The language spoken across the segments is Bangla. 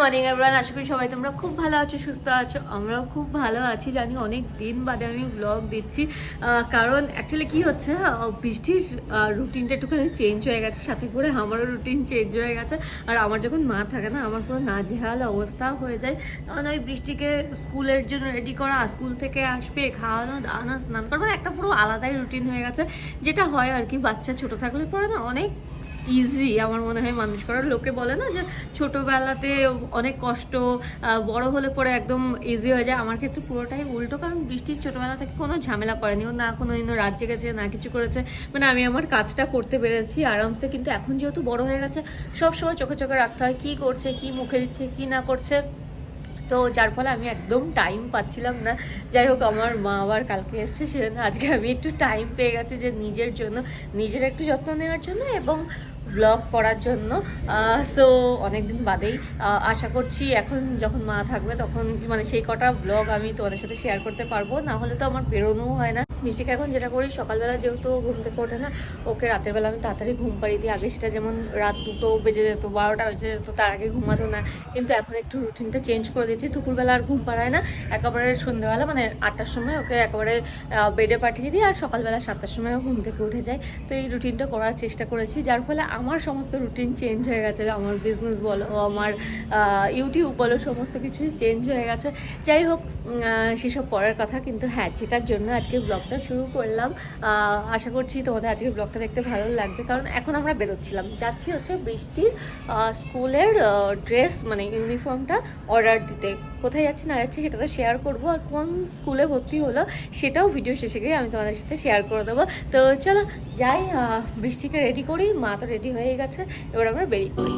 মর্নিং এভরিওয়ান আশা করি সবাই তোমরা খুব ভালো আছো, সুস্থ আছো। আমরাও খুব ভালো আছি, জানি অনেক দিন বাদে আমি ব্লগ দিচ্ছি। কারণ অ্যাকচুয়ালি কি হচ্ছে বৃষ্টির রুটিনটা একটুখানি চেঞ্জ হয়ে গেছে, সাথে করে আমারও রুটিন চেঞ্জ হয়ে গেছে। আর আমার যখন মা থাকে না, আমার পুরো নাজেহাল অবস্থা হয়ে যায়। কারণ ওই বৃষ্টিকে স্কুলের জন্য রেডি করা, স্কুল থেকে আসবে, খাওয়ানো, দাওয়ানো, স্নান করা মানে একটা পুরো আলাদাই রুটিন হয়ে গেছে। যেটা হয় আর কি, বাচ্চা ছোট থাকলে পরে না অনেক ইজি আমার মনে হয় মানুষ করার। লোকে বলে না যে ছোটোবেলাতে অনেক কষ্ট বড় হলে পরে একদম ইজি হয়ে যায়। আমার ক্ষেত্রে পুরোটাই উল্টো, কারণ বৃষ্টির ছোটোবেলা থেকে কোনো ঝামেলা করেনি ও না কোনো দিনও রাজ্যে গেছে, না কিছু করেছে। মানে আমি আমার কাজটা করতে পেরেছি আরামসে, কিন্তু এখন যেহেতু বড় হয়ে গেছে সব সময় চোখে চোখে রাখতে হয় কী করছে, কী মুখে দিচ্ছে, কী না করছে। তো যার ফলে আমি একদম টাইম পাচ্ছিলাম না। যাই হোক, আমার মা আবার কালকে এসছে, সেজন্য আজকে আমি একটু টাইম পেয়ে গেছি যে নিজের জন্য, নিজের একটু যত্ন নেওয়ার জন্য এবং ব্লগ করার জন্য। সো অনেকদিন বাদেই আশা করছি এখন যখন মা থাকবে তখন মানে সেই কটা ব্লগ আমি তোমাদের সাথে শেয়ার করতে পারব। না হলে তো আমার বেরোনোও হয় না। মিষ্টিকে এখন যেটা করি, সকালবেলা যেহেতু ঘুম থেকে ওঠে না, ওকে রাতের বেলা আমি তাড়াতাড়ি ঘুম পাড়িয়ে দিই। আগে সেটা যেমন রাত দুটো বেজে যেত, বারোটা বেজে যেত, তার আগে ঘুমাতো না। কিন্তু এখন একটু রুটিনটা চেঞ্জ করে দিচ্ছি। দুপুরবেলা আর ঘুম পাড়ায় না, একেবারে সন্ধ্যেবেলা মানে আটটার সময় ওকে একেবারে বেডে পাঠিয়ে দিই আর সকালবেলা সাতটার সময় ঘুম থেকে উঠে যায়। তো এই রুটিনটা করার চেষ্টা করেছি, যার ফলে আমার সমস্ত রুটিন চেঞ্জ হয়ে গেছে। আমার বিজনেস বলো, আমার ইউটিউব বলো, সমস্ত কিছুই চেঞ্জ হয়ে গেছে। যাই হোক সেসব পরের কথা, কিন্তু হ্যাঁ যেটার জন্য আজকে ব্লগটা শুরু করলাম। আশা করছি তোমাদের আজকে ব্লগটা দেখতে ভালো লাগবে। কারণ এখন আমরা বেরোচ্ছিলাম। যাচ্ছি হচ্ছে বৃষ্টির স্কুলের ড্রেস মানে ইউনিফর্মটা অর্ডার দিতে। কোথায় যাচ্ছি, না যাচ্ছি সেটা তো শেয়ার করব। আর কোন স্কুলে ভর্তি হলো সেটাও ভিডিও শেষে গিয়ে আমি তোমাদের সাথে শেয়ার করে দেবো। তো চলো যাই বৃষ্টিকে রেডি করি। মা তো রেডি হয়ে গেছে। এবার আমরা বেরিয়ে পড়ি।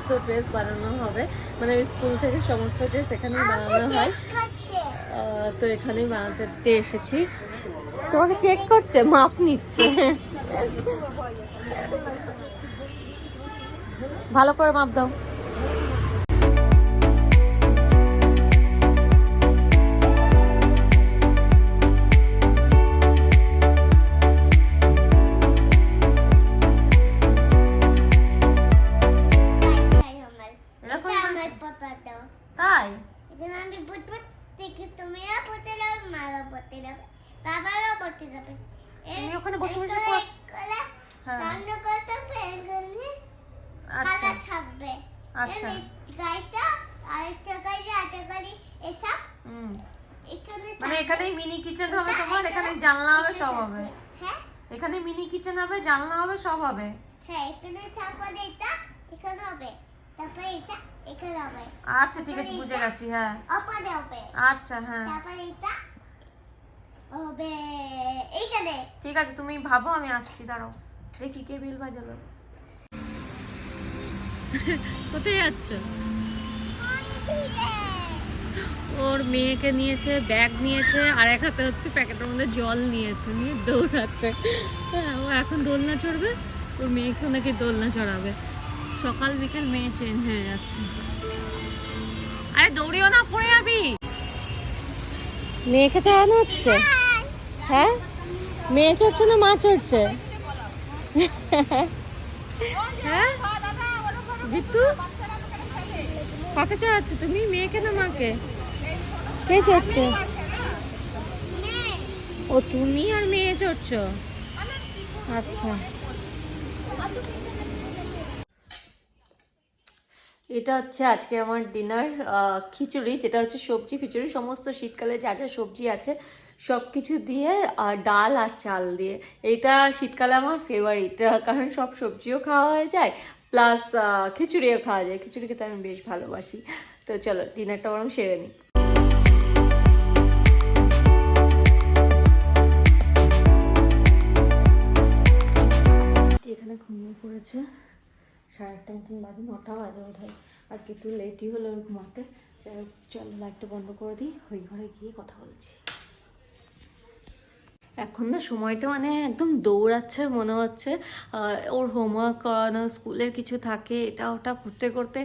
সমস্ত ড্রেস বানানো হবে। মানে স্কুল থেকে সমস্ত ড্রেস এখানেই বানানো হয়। তো এখানেই বানাতে এসেছি। তোমাকে চেক করছে? মাপ নিচ্ছে। ভালো করে মাপ দাও। তুমি ওখানে বসে বসে হ্যাঁ। আচ্ছা। আচ্ছা। হুম। মানে এখানেই মিনি কিচেন হবে তোমার এখানে জানলা হবে সব হবে। হ্যাঁ। এখানে মিনি কিচেন হবে জানলা হবে সব হবে। হ্যাঁ এখানে তারপরে এটা এখানে হবে। তারপরে এটা এখানে হবে। আচ্ছা ঠিক আছে বুঝে গেছি হ্যাঁ। ওপরে হবে। আচ্ছা হ্যাঁ। তারপরে এটা হবে এইখানে। ঠিক আছে তুমি ভাবো আমি আসছি দাঁড়াও। দেখি কে বিল বাজালো। কোথায় যাচ্ছ? ওর মেয়েকে নিয়েছে ব্যাগ নিয়েছে আর এক হাতে হচ্ছে প্যাকেটের মধ্যে জল নিয়েছে নিয়ে দৌড়াচ্ছে। হ্যাঁ ও এখন দোলনা চড়বে? ওর মেয়েকে নাকি দোলনা চড়াবে। সকাল বিকেল মেয়ে চেঞ্জ হয়ে যাচ্ছে। আরে দৌড়িও না পড়ে যাবি। মেয়েকে চড়ানো হচ্ছে? হ্যাঁ? মেয়ে চড়ছে না মা চড়ছে? হ্যাঁ? বিট্টু? কাকে চড়াচ্ছ তুমি? মেয়েকে না মাকে? কে চড়ছে? ও তুমি আর মেয়ে চড়ছো? আচ্ছা। এটা হচ্ছে আজকে আমার ডিনার খিচুড়ি, যেটা হচ্ছে সবজি, খিচুড়ি, সমস্ত শীতকালে যা যা সবজি আছে সব কিছু দিয়ে, আর ডাল আর চাল দিয়ে। এটা শীতকালে আমার ফেভারিট কারণ সব সবজিও খাওয়া হয়ে যায় প্লাস খিচুড়িও খাওয়া যায়। খিচুড়ি খেতে আমি বেশ ভালোবাসি। তো চলো ডিনারটা বরং সেরে নিই এখানে ঘুমিয়ে পড়েছে। সাড়ে আটটা মতন বাজে, নটা বাজে বোধ হয় আজকে একটু লেটই হলো ঘুমাতে। যাই হোক, চলো লাইটটা বন্ধ করে দিই। ওই ঘরে গিয়ে কথা বলছি। এখন না সময়টা মানে একদম দৌড়াচ্ছে, মনে হচ্ছে। ওর হোমওয়ার্ক করানো, স্কুলের কিছু থাকে, এটা ওটা করতে করতে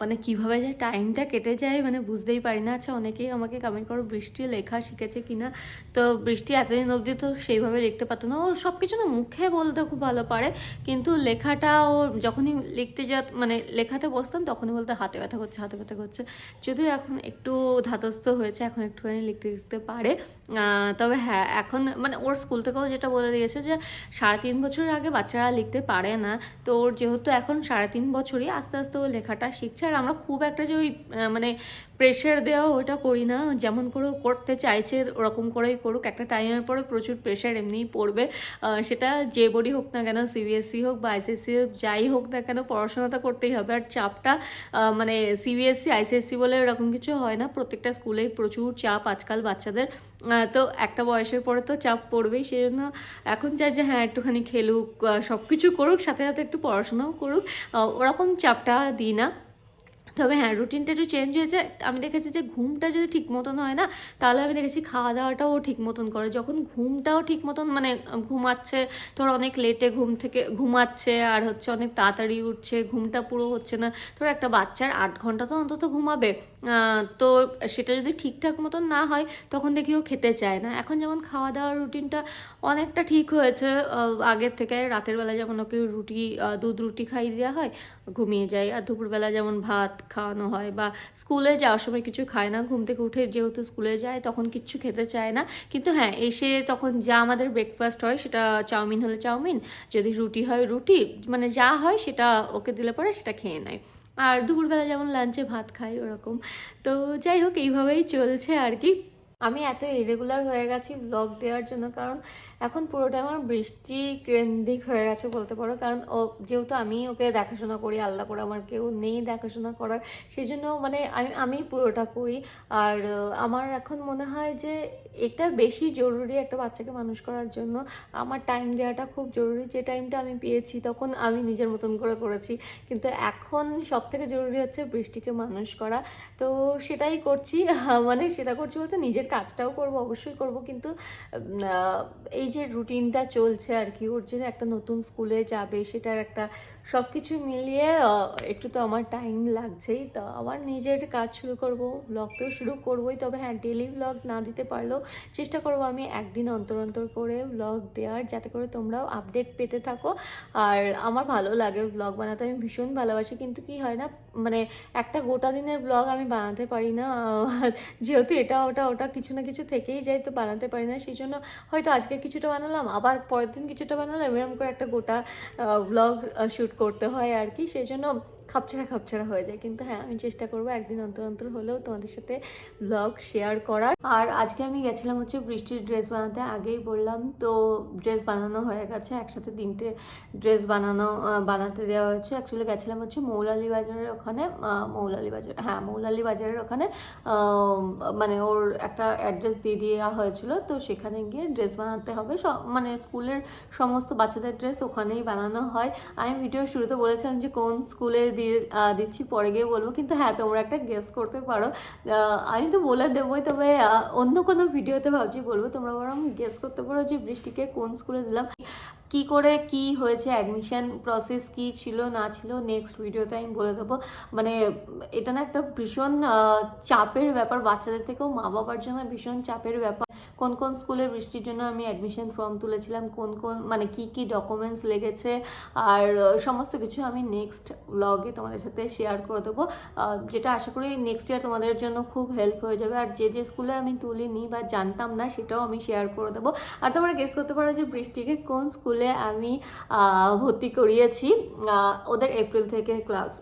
মানে কীভাবে যে টাইমটা কেটে যায় মানে বুঝতেই পারি না। আচ্ছা অনেকেই আমাকে কমেন্ট করো, বৃষ্টি লেখা শিখেছে কিনা? তো বৃষ্টি এতদিন অবধি তো সেইভাবে লিখতে পারতো না। ও সব কিছু না মুখে বলতে খুব ভালো পারে, কিন্তু লেখাটা ও যখনই লিখতে যা মানে লেখাতে বসতাম তখনই বলতে হাতে ব্যথা করছে, হাতে ব্যথা করছে। যদিও এখন একটু ধাতস্থ হয়েছে, এখন একটুখানি লিখতে লিখতে পারে। তবে হ্যাঁ এখন মানে ওর স্কুল থেকেও যেটা বলে দিয়েছে যে, সাড়ে তিন বছর আগে বাচ্চারা লিখতে পারে না। তো ওর যেহেতু এখন সাড়ে তিন বছরই, আস্তে আস্তে ও লেখাটা শিখছে। আর আমরা খুব একটা যে ওই মানে প্রেশার দেওয়া ওটা করি না। যেমন করে করতে চাইছে, ওরকম করেই করুক। একটা টাইমের পরে প্রচুর প্রেশার এমনিই পড়বে। সেটা যে বোর্ডই হোক না কেন সিবিএসসি হোক বা আইসিএসসি হোক, যাই হোক না কেন, পড়াশোনাটা করতেই হবে। আর চাপটা মানে সিবিএসসি আইসিএসসি বলে এরকম কিছু হয় না। প্রত্যেকটা স্কুলেই প্রচুর চাপ আজকাল বাচ্চাদের। তো একটা বয়সের পরে তো চাপ পড়বেই। সেই জন্য এখন চাই যে হ্যাঁ একটুখানি খেলুক সব কিছু করুক, সাথে সাথে একটু পড়াশোনাও করুক। ওরকম চাপটা দিই না। তবে হ্যাঁ রুটিনটা একটু চেঞ্জ হয়েছে। আমি দেখেছি যে ঘুমটা যদি ঠিক মতন হয় না, তাহলে আমি দেখেছি খাওয়া দাওয়াটাও ঠিক মতন করে। যখন ঘুমটাও ঠিক মতন মানে ঘুমাচ্ছে, ধর অনেক লেটে ঘুম থেকে ঘুমাচ্ছে, আর হচ্ছে অনেক তাড়াতাড়ি উঠছে, ঘুমটা পুরো হচ্ছে না, ধর একটা বাচ্চার আট ঘণ্টা তো অন্তত ঘুমাবে। তো সেটা যদি ঠিকঠাক মতন না হয়, তখন দেখি ও খেতে চায় না। এখন যেমন খাওয়া দাওয়ার রুটিনটা অনেকটা ঠিক হয়েছে। আগের থেকে রাতের বেলা যেমন ওকে রুটি দুধ রুটি খাইয়ে দেওয়া হয় ঘুমিয়ে যায় আর দুপুরবেলা যেমন ভাত খাওয়ানো হয় বা স্কুলে যাওয়ার সময় কিছু খায় না, ঘুম থেকে উঠে যেহেতু স্কুলে যায় তখন কিচ্ছু খেতে চায় না। কিন্তু হ্যাঁ এসে তখন যা আমাদের ব্রেকফাস্ট হয় সেটা চাউমিন হলে চাউমিন, যদি রুটি হয় রুটি মানে যা হয় সেটা ওকে দিলে পরে সেটা খেয়ে নেয়। আর দুপুরবেলা যেমন লাঞ্চে ভাত খাই ওরকম। তো যাই হোক, এইভাবেই চলছে আর কি। আমি এত ইরেগুলার হয়ে গেছি ব্লগ দেওয়ার জন্য, কারণ এখন পুরোটা আমার বৃষ্টি কেন্দ্রিক হয়ে গেছে বলতে পারো। কারণ ও, যেহেতু আমি ওকে দেখাশোনা করি, আল্লাহ করে আমার কেউ নেই দেখাশোনা করার সেই জন্য মানে আমি আমি পুরোটা করি। আর আমার এখন মনে হয় যে এটা বেশি জরুরি একটা বাচ্চাকে মানুষ করার জন্য। আমার টাইম দেওয়াটা খুব জরুরি। যে টাইমটা আমি পেয়েছি, তখন আমি নিজের মতন করে করেছি। কিন্তু এখন সব থেকে জরুরি হচ্ছে বৃষ্টিকে মানুষ করা। তো সেটাই করছি। মানে সেটা করছি বলতে নিজের কাজটাও করব, অবশ্যই করব, কিন্তু এই যে রুটিনটা চলছে আর কি, ওর যে একটা নতুন স্কুলে যাবে, সেটার একটা সব কিছু মিলিয়ে একটু তো আমার টাইম লাগছেই। তো আমার নিজের কাজ শুরু করব ব্লগ তো শুরু করবোই, তবে হ্যাঁ ডেলি ব্লগ না দিতে পারলেও চেষ্টা করব আমি একদিন অন্তর অন্তর করে ব্লগ দেওয়ার, যাতে করে তোমরাও আপডেট পেতে থাকো। আর আমার ভালো লাগে ব্লগ বানাতে, আমি ভীষণ ভালোবাসি, কিন্তু কি হয় না মানে একটা গোটা দিনের ব্লগ আমি বানাতে পারি না যেহেতু এটা, ওটা ওটা কিছু না কিছু থেকেই যাই তো বানাতে পারি না সেই জন্য হয়তো আজকে কিছুটা বানালাম, আবার পরের দিন কিছুটা বানালাম এরকম করে একটা গোটা ব্লগ শ্যুট করতে হয় আর কি সেই জন্য খাপছাড়া খাপছাড়া হয়ে যায়। কিন্তু হ্যাঁ আমি চেষ্টা করব একদিন অন্তর অন্তর হলেও তোমাদের সাথে ব্লগ শেয়ার করার। আর আজকে আমি গেছিলাম হচ্ছে বৃষ্টির ড্রেস বানাতে। আগেই বললাম, তো ড্রেস বানানো হয়ে গেছে। একসাথে তিনটে ড্রেস বানানো বানাতে দেওয়া হয়েছে। অ্যাকচুয়ালি গেছিলাম হচ্ছে মৌলালি বাজারের ওখানে মৌলালি বাজার হ্যাঁ মৌলালি বাজারের ওখানে মানে ওর একটা অ্যাড্রেস দিয়ে দেওয়া হয়েছিল। তো সেখানে গিয়ে ড্রেস বানাতে হবে। মানে স্কুলের সমস্ত বাচ্চাদের ড্রেস ওখানেই বানানো হয়। আমি ভিডিও শুরুতে বলেছিলাম যে কোন স্কুলে দিয়ে দিচ্ছি, পরে গিয়ে বলব। কিন্তু হ্যাঁ তোমরা একটা গেস করতে পারো। আমি তো বলে দেবোই, তবে অন্য কোনো ভিডিওতে ভাবছি, বলব তোমরা বরং গেস করতে পারো যে বৃষ্টিকে কোন স্কুলে দিলাম। কি করে কি হয়েছে অ্যাডমিশন প্রসেস কি ছিল, না ছিল নেক্সট ভিডিওতে আমি বলে দেবো। মানে এটা না একটা ভীষণ চাপের ব্যাপার, বাচ্চাদের থেকেও মা বাবার জন্য ভীষণ চাপের ব্যাপার। কোন কোন স্কুলের বৃষ্টির জন্য আমি অ্যাডমিশন ফর্ম তুলেছিলাম, কোন কোন মানে কি কি ডকুমেন্টস লেগেছে, আর সমস্ত কিছু আমি নেক্সট ব্লগে তোমাদের সাথে শেয়ার করে দেবো। যেটা আশা করি নেক্সট ইয়ার তোমাদের জন্য খুব হেল্প হয়ে যাবে। আর যে যে স্কুলে আমি তুলিনি বা জানতাম না, সেটাও আমি শেয়ার করে দেবো। আর তোমরা গেস করতে পারো যে বৃষ্টিকে কোন স্কুলে আমি ভর্তি করিয়েছি। ওদের এপ্রিল থেকে ক্লাস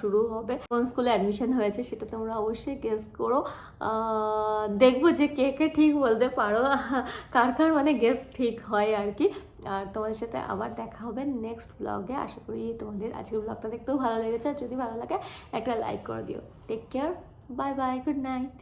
শুরু হবে। কোন স্কুলে অ্যাডমিশন হয়েছে সেটা তোমরা অবশ্যই গেস করো। দেখব যে কে কে ঠিক বলতে পারো। কার কার মানে গেস ঠিক হয় আর কি। আর তোমাদের সাথে আবার দেখা হবে নেক্সট ব্লগে আশা করি তোমাদের আজকের ব্লগটা দেখতেও ভালো লেগেছে। আর যদি ভালো লাগে, একটা লাইক করে দিও। Take care bye bye good night